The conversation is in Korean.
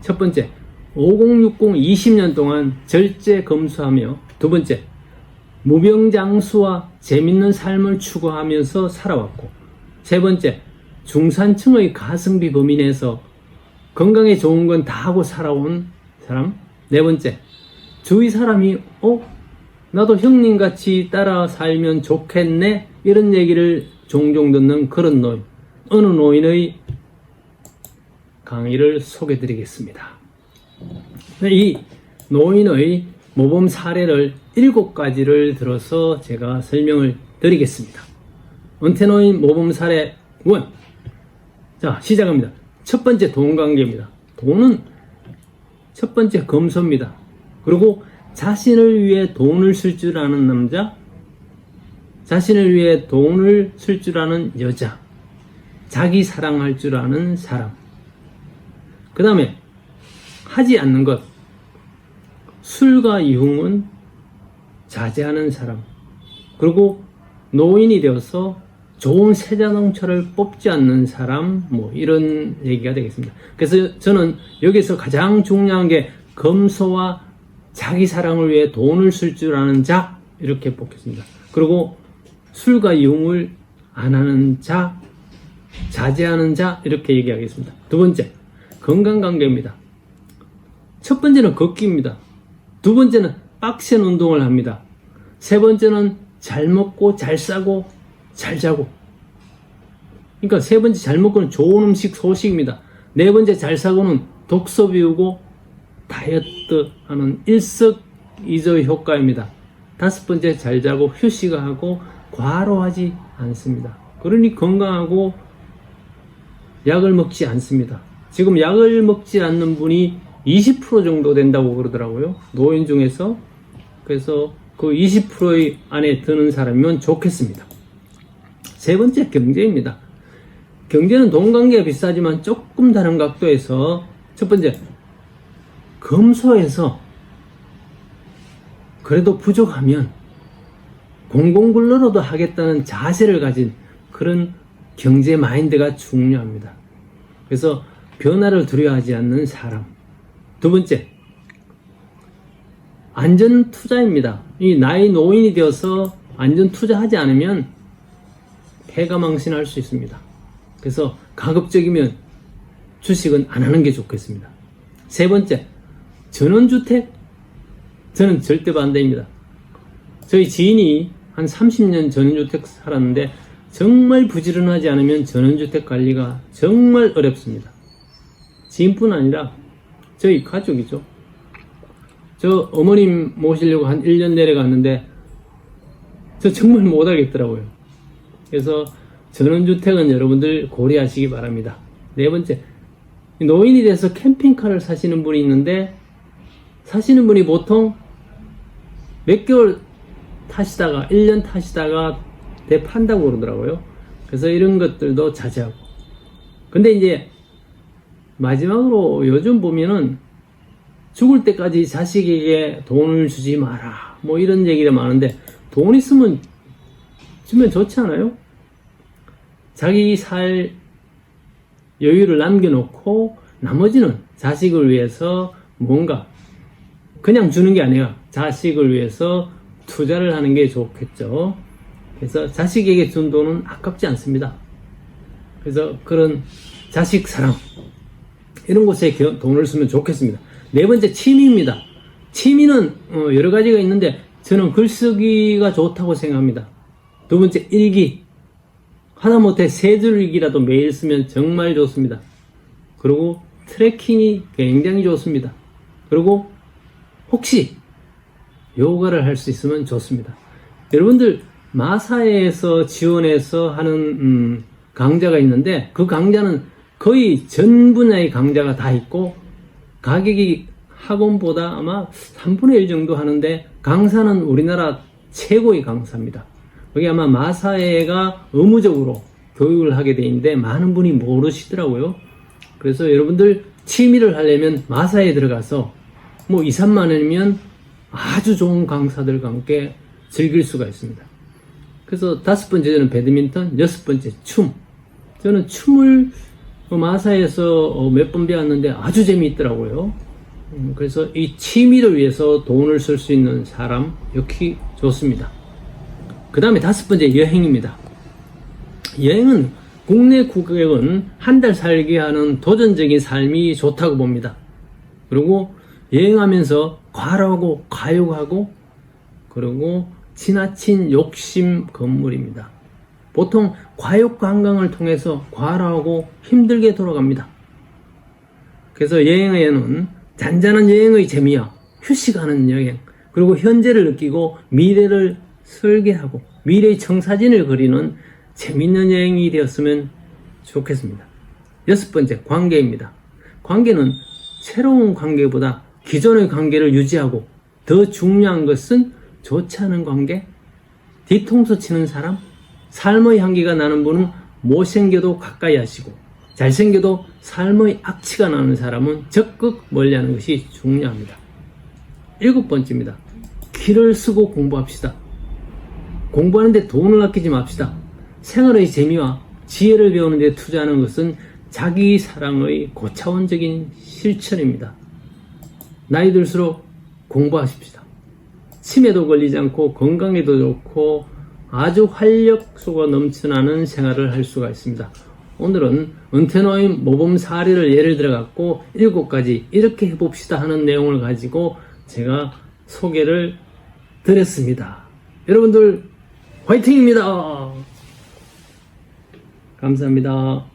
첫 번째, 5060 20년 동안 절제 검수하며 두 번째, 무병장수와 재밌는 삶을 추구하면서 살아왔고 세 번째, 중산층의 가성비 범위 내에서 건강에 좋은 건 다 하고 살아온 사람 네 번째, 주위 사람이 어? 나도 형님같이 따라 살면 좋겠네? 이런 얘기를 종종 듣는 그런 노인 어느 노인의 강의를 소개해 드리겠습니다. 이 노인의 모범 사례를 일곱 가지를 들어서 제가 설명을 드리겠습니다. 은퇴노인 모범 사례 1. 자, 시작합니다. 첫 번째 돈 관계입니다. 돈은 첫 번째 검소입니다. 그리고 자신을 위해 돈을 쓸 줄 아는 남자, 자신을 위해 돈을 쓸 줄 아는 여자, 자기 사랑할 줄 아는 사람. 그 다음에 하지 않는 것. 술과 이용은 자제하는 사람. 그리고 노인이 되어서 좋은 새 자동차를 뽑지 않는 사람, 뭐 이런 얘기가 되겠습니다. 그래서 저는 여기서 가장 중요한 게 검소와 자기 사랑을 위해 돈을 쓸 줄 아는 자 이렇게 뽑겠습니다. 그리고 술과 이용을 안 하는 자, 자제하는 자 이렇게 얘기하겠습니다. 두 번째 건강 관계입니다. 첫 번째는 걷기입니다. 두 번째는 빡센 운동을 합니다. 세 번째는 잘 먹고 잘 싸고 잘 자고. 그러니까 세 번째 잘 먹고는 좋은 음식 소식입니다. 네 번째 잘 사고는 독서 비우고 다이어트 하는 일석이조 효과입니다. 다섯 번째 잘 자고 휴식하고 과로하지 않습니다. 그러니 건강하고 약을 먹지 않습니다. 지금 약을 먹지 않는 분이 20% 정도 된다고 그러더라고요. 노인 중에서. 그래서 그 20%의 안에 드는 사람이면 좋겠습니다. 세 번째 경제입니다. 경제는 돈 관계가 비슷하지만 조금 다른 각도에서 첫 번째 검소해서 그래도 부족하면 공공근로로도 하겠다는 자세를 가진 그런 경제 마인드가 중요합니다. 그래서 변화를 두려워하지 않는 사람. 두 번째, 안전 투자입니다. 이 나이 노인이 되어서 안전 투자하지 않으면 폐가 망신할 수 있습니다. 그래서 가급적이면 주식은 안 하는 게 좋겠습니다. 세 번째, 전원주택? 저는 절대 반대입니다. 저희 지인이 한 30년 전원주택 살았는데 정말 부지런하지 않으면 전원주택 관리가 정말 어렵습니다. 지인뿐 아니라 저희 가족이죠. 저 어머님 모시려고 한 1년 내려갔는데 저 정말 못하겠더라고요. 그래서 전원주택은 여러분들 고려하시기 바랍니다. 네 번째, 노인이 돼서 캠핑카를 사시는 분이 있는데 사시는 분이 보통 몇 개월 타시다가 1년 타시다가 대판다고 그러더라고요. 그래서 이런 것들도 자제하고. 근데 이제 마지막으로 요즘 보면은 죽을 때까지 자식에게 돈을 주지 마라. 뭐 이런 얘기가 많은데 돈 있으면 주면 좋지 않아요? 자기 살 여유를 남겨놓고 나머지는 자식을 위해서 뭔가 그냥 주는 게 아니라 자식을 위해서 투자를 하는 게 좋겠죠. 그래서 자식에게 준 돈은 아깝지 않습니다. 그래서 그런 자식 사랑 이런 곳에 겨- 돈을 쓰면 좋겠습니다. 네 번째 취미입니다. 취미는 어, 여러 가지가 있는데 저는 글쓰기가 좋다고 생각합니다. 두 번째 일기 하다못해 세 줄 일기라도 매일 쓰면 정말 좋습니다. 그리고 트레킹이 굉장히 좋습니다. 그리고 혹시 요가를 할 수 있으면 좋습니다. 여러분들 마사에서 지원해서 하는 음, 강좌가 있는데 그 강좌는 거의 전 분야의 강좌가 다 있고 가격이 학원보다 아마 3분의 1 정도 하는데 강사는 우리나라 최고의 강사입니다. 여기 아마 마사회가 의무적으로 교육을 하게 돼 있는데 많은 분이 모르시더라고요. 그래서 여러분들 취미를 하려면 마사에 들어가서 뭐 2, 3만 원이면 아주 좋은 강사들과 함께 즐길 수가 있습니다. 그래서 다섯 번째 저는 배드민턴, 여섯 번째 춤. 저는 춤을 그 마사에서 몇 번 배웠는데 아주 재미있더라고요. 음, 그래서 이 취미를 위해서 돈을 쓸 수 있는 사람 역시 좋습니다. 그 다음에 다섯 번째 여행입니다. 여행은 국내 국격은 한 달 살게 하는 도전적인 삶이 좋다고 봅니다. 그리고 여행하면서 과로하고 과욕하고 그리고 지나친 욕심 건물입니다. 보통 과욕 관광을 통해서 과로하고 힘들게 돌아갑니다. 그래서 여행에는 잔잔한 여행의 재미와 휴식하는 여행, 그리고 현재를 느끼고 미래를 설계하고 미래의 청사진을 그리는 재밌는 여행이 되었으면 좋겠습니다. 여섯 번째, 관계입니다. 관계는 새로운 관계보다 기존의 관계를 유지하고 더 중요한 것은 좋지 않은 관계, 뒤통수 치는 사람, 삶의 향기가 나는 분은 못생겨도 가까이 하시고 잘생겨도 삶의 악취가 나는 사람은 적극 멀리하는 것이 중요합니다. 일곱 번째입니다. 길을 쓰고 공부합시다. 공부하는데 돈을 아끼지 맙시다. 생활의 재미와 지혜를 배우는 데 투자하는 것은 자기 사랑의 고차원적인 실천입니다. 나이 들수록 공부하십시다. 치매도 걸리지 않고 건강에도 좋고 아주 활력소가 넘쳐나는 생활을 할 수가 있습니다. 오늘은 은퇴노인 모범 사례를 예를 들어 갖고 일곱 가지 이렇게 해봅시다 하는 내용을 가지고 제가 소개를 드렸습니다. 여러분들 화이팅입니다. 감사합니다.